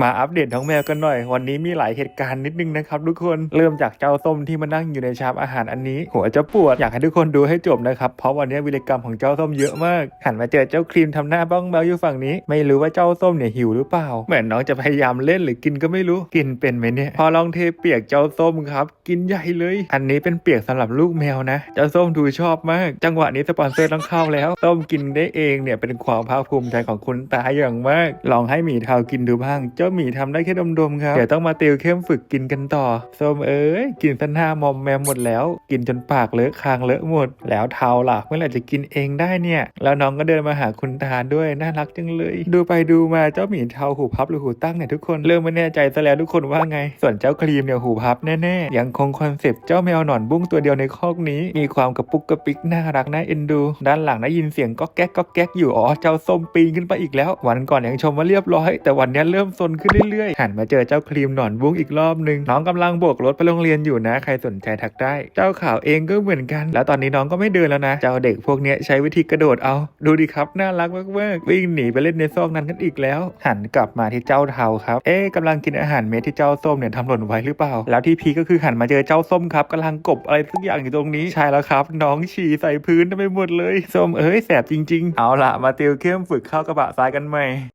มาอัปเดตน้องแมวกันหน่อย วันนี้มีหลายเหตุการณ์นิดนึงนะครับทุกคนเริ่มจากเจ้าส้มที่มานั่งอยู่ในชามอาหารอันนี้ หัวจะปวดอยากให้ทุกคนดูให้จบนะครับเพราะวันนี้วิรกรรมของเจ้าส้มเยอะมาก หันมาเจอเจ้าครีมทำหน้าบ้องแบวอยู่ฝั่งนี้ ไม่รู้ว่าเจ้าส้มเนี่ยหิวหรือเปล่าเหมือนน้องจะพยายามเล่นหรือกินก็ไม่รู้กินเป็นไหมเนี่ยพอลองเทเปียกเจ้าส้มครับ กินใหญ่เลย อันนี้เป็นเปียกสำหรับลูกแมวนะ เจ้าส้มดูชอบมาก จังหวะนี้สปอนเซอร์ต้องเข้าแล้วส้มกินได้เองเนี่ยเป็นความภาคภูมิใจของคุณตาอย่างมาก ลองให้หมีเทากินดูบ้างเจ้าหมีทำได้แค่ดมๆครับเดี๋ยวต้องมาติวเข้มฝึกกินกันต่อส้มเอ้ยกินสันหน้ามอมแมมหมดแล้ว กินจนปากเลอะคางเลอะหมด แล้วเทาล่ะเมื่อไหร่จะกินเองได้เนี่ย แล้วน้องก็เดินมาหาคุณตาด้วยน่ารักจังเลย ดูไปดูมาเจ้าหมีเทาหูพับหรือหูตั้งเนี่ยทุกคนเริ่มไม่แน่ใจซะแล้วทุกคนว่าไง ส่วนเจ้าครีมเนี่ยหูพับแน่ๆยังคงคอนเซปต์เจ้าแมวหนอนบุ้งตัวเดียวในคอกนี้ มีความกระปุกกระปิกน่ารักน่าเอ็นดู ด้านหลังได้ยินเสียงก็แก๊กก็แก๊กอยู่อ๋อเจ้าส้มปีนขึ้นไปอีกแล้ว วันก่อนยังชมว่าเรียบร้อย แต่วันนี้เริ่มซนขึ้นเรื่อยๆ หันมาเจอเจ้าครีมหนอนบุ้งอีกรอบหนึ่งน้องกำลังโบกรถไปโรงเรียนอยู่นะ ใครสนใจทักได้ เจ้าข่าวเองก็เหมือนกัน แล้วตอนนี้น้องก็ไม่เดินแล้วนะ เจ้าเด็กพวกเนี้ยใช้วิธีกระโดดเอา ดูดิครับ น่ารักมากๆวิ่งหนีไปเล่นในซอกนั้นกันอีกแล้ว หันกลับมาที่เจ้าเทาครับ เอ๊ะกำลังกินอาหารเม็ดที่เจ้าส้มเนี่ยทำหล่นไว้หรือเปล่า แล้วที่พีก็คือหันมาเจอเจ้าส้มครับกำลังกบอะไรสักอย่างอยู่ตรงนี้ ใช่แล้วครับ น้องฉี่ใส่พื้นไปหมดเลย ส้มเอ้ยแสบจริง ๆ เอาละมาติวเข้มฝึกเข้ากระบะทรายกันใหม่